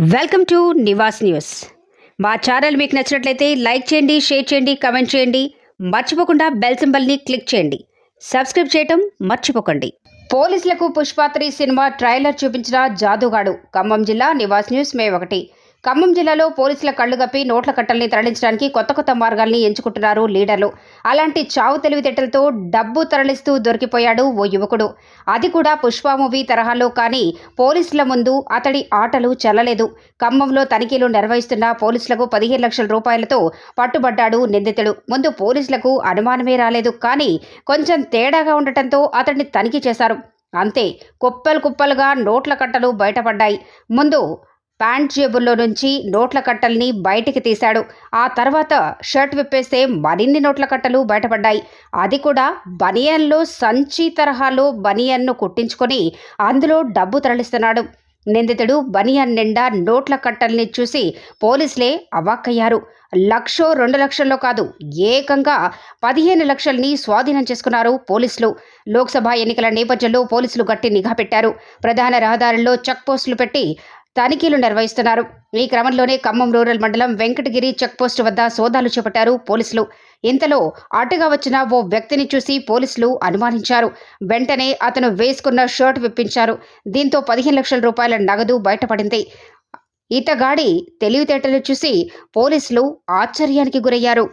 Welcome to Nivas news. మా channel మీకు నచ్చినట్లయితే లైక్ చేయండి షేర్ చేయండి కమెంట్ చేయండి. మర్చిపోకుండా బెల్ సింబల్ని క్లిక్ చేయండి. సబ్స్క్రైబ్ చేయటం మర్చిపోకండి. పోలీసులకు పుష్పాత్రి సినిమా ట్రైలర్ చూపించిన జాదుగాడు. ఖమ్మం జిల్లా నివాస్ న్యూస్ మే ఒకటి. ఖమ్మం జిల్లాలో పోలీసుల కళ్ళుగప్పి నోట్ల కట్టల్ని తరలించడానికి కొత్త కొత్త మార్గాల్ని ఎంచుకుంటున్నారు లీడర్లు. అలాంటి చావు తెలివితేటలతో డబ్బు తరలిస్తూ దొరికిపోయాడు ఓ యువకుడు. అది కూడా పుష్ప మూవీ తరహాలో కానీ పోలీసుల ముందు అతడి ఆటలు చెల్లలేదు. ఖమ్మంలో తనిఖీలు నిర్వహిస్తున్న పోలీసులకు పదిహేను లక్షల రూపాయలతో పట్టుబడ్డాడు నిందితుడు. ముందు పోలీసులకు అనుమానమే రాలేదు కానీ కొంచెం తేడాగా ఉండటంతో అతడిని తనిఖీ చేశారు. అంతే కుప్పలు కుప్పలుగా నోట్ల కట్టలు బయటపడ్డాయి. ముందు ప్యాంట్ జేబుల్లో నుంచి నోట్ల కట్టల్ని బయటికి తీశాడు. ఆ తర్వాత షర్ట్ విప్పేస్తే మరిన్ని నోట్ల కట్టలు బయటపడ్డాయి. అది కూడా బనియన్లో సంచి తరహాలో బనియన్ను కుట్టించుకొని అందులో డబ్బు తరలిస్తున్నాడు. నిందితుడు బనియన్ నిండా నోట్ల కట్టల్ని చూసి పోలీసులే అవాక్కయ్యారు. లక్షో రెండు లక్షల్లో కాదు ఏకంగా పదిహేను లక్షల్ని స్వాధీనం చేసుకున్నారు పోలీసులు. లోక్సభ ఎన్నికల నేపథ్యంలో పోలీసులు గట్టి నిఘా పెట్టారు. ప్రధాన రహదారుల్లో చెక్ పోస్టులు పెట్టి తనిఖీలు నిర్వహిస్తున్నారు. ఈ క్రమంలోనే ఖమ్మం రూరల్ మండలం వెంకటగిరి చెక్పోస్టు వద్ద సోదాలు చేపట్టారు పోలీసులు. ఇంతలో అటుగా వచ్చిన ఓ వ్యక్తిని చూసి పోలీసులు అనుమానించారు. వెంటనే అతను వేసుకున్న షర్ట్ విప్పించారు. దీంతో పదిహేను లక్షల రూపాయల నగదు బయటపడింది. ఇతగాడి తెలివితేటలు చూసి పోలీసులు ఆశ్చర్యానికి గురయ్యారు.